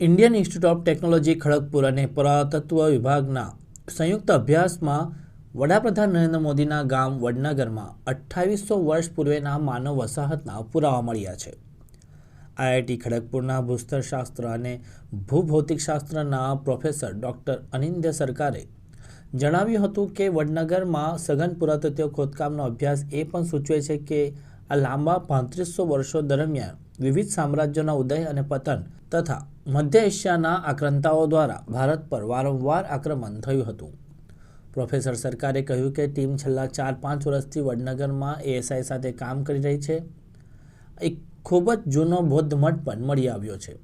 Indian institute of technology Kharagpur અને પુરાતત્વ વિભાગના સંયુક્ત અભ્યાસમાં વડાપ્રધાન નરેન્દ્ર મોદીના ગામ વડનગરમાં અઠ્ઠાવીસો વર્ષ પૂર્વેના માનવ વસાહતના પુરાવા મળ્યા છે. આઈઆઈટી ખડગપુરના ભૂસ્તરશાસ્ત્ર અને ભૂભૌતિકશાસ્ત્રના પ્રોફેસર ડૉક્ટર અનિંદ્ય સરકારે જણાવ્યું હતું કે વડનગરમાં સઘન પુરાતત્વ ખોદકામનો અભ્યાસ એ પણ સૂચવે છે કે આ લાંબા પાંત્રીસો વર્ષો દરમિયાન વિવિધ સામ્રાજ્યોના ઉદય અને પતન તથા મધ્ય એશિયાના આક્રંતાઓ દ્વારા ભારત પર વારંવાર આક્રમણ થયું હતું. પ્રોફેસર સરકારે કહ્યું કે ટીમ છેલ્લા ચાર પાંચ વર્ષથી વડનગરમાં એએસઆઈ સાથે કામ કરી રહી છે. એક ખૂબ જ જૂનો બૌદ્ધ મઠ પણ મળી આવ્યો છે.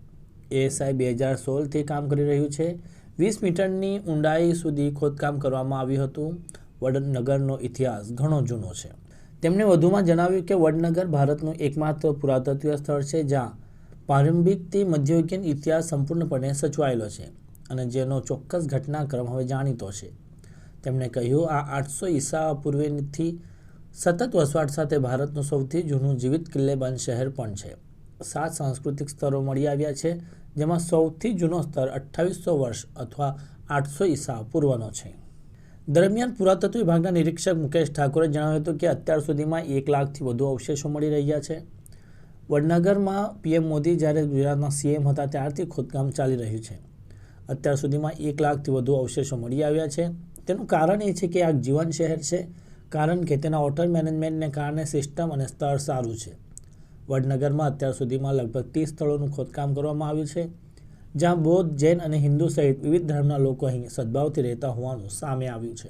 એએસઆઈ બે હજાર સોળથી કામ કરી રહ્યું છે. વીસ મીટરની ઊંડાઈ સુધી ખોદકામ કરવામાં આવ્યું હતું. વડનગરનો ઇતિહાસ ઘણો જૂનો છે. તેમણે વધુમાં જણાવ્યું કે વડનગર ભારતનું એકમાત્ર પુરાતત્વ સ્થળ છે જ્યાં પ્રારંભિકથી મધ્યયુગીન ઇતિહાસ સંપૂર્ણપણે સચવાયેલો છે અને જેનો ચોક્કસ ઘટનાક્રમ હવે જાણીતો છે. તેમણે કહ્યું, આ આઠસો ઈસા પૂર્વેથી સતત વસવાટ સાથે ભારતનું સૌથી જૂનું જીવિત કિલ્લેબંધ શહેર પણ છે. સાત સાંસ્કૃતિક સ્તરો મળી આવ્યા છે, જેમાં સૌથી જૂનો સ્તર અઠ્ઠાવીસો વર્ષ અથવા આઠસો ઈસા પૂર્વનો છે. દરમિયાન પુરાતત્વ વિભાગના નિરીક્ષક મુકેશ ઠાકોરે જણાવ્યું હતું કે અત્યાર સુધીમાં એક લાખથી વધુ અવશેષો મળી રહ્યા છે. વડનગરમાં પીએમ મોદી જ્યારે ગુજરાતના સીએમ હતા ત્યારથી ખોદકામ ચાલી રહ્યું છે. અત્યાર સુધીમાં એક લાખથી વધુ અવશેષો મળી આવ્યા છે. તેનું કારણ એ છે કે આ જીવન શહેર છે, કારણ કે તેના હોટલ મેનેજમેન્ટને કારણે સિસ્ટમ અને સ્તર સારું છે. વડનગરમાં અત્યાર સુધીમાં લગભગ ત્રીસ સ્થળોનું ખોદકામ કરવામાં આવ્યું છે. જ્યાં બૌદ્ધ જૈન અને હિન્દુ સહિત વિવિધ ધર્મના લોકો અહીં સદભાવથી રહેતા હોવાનું સામે આવ્યું છે.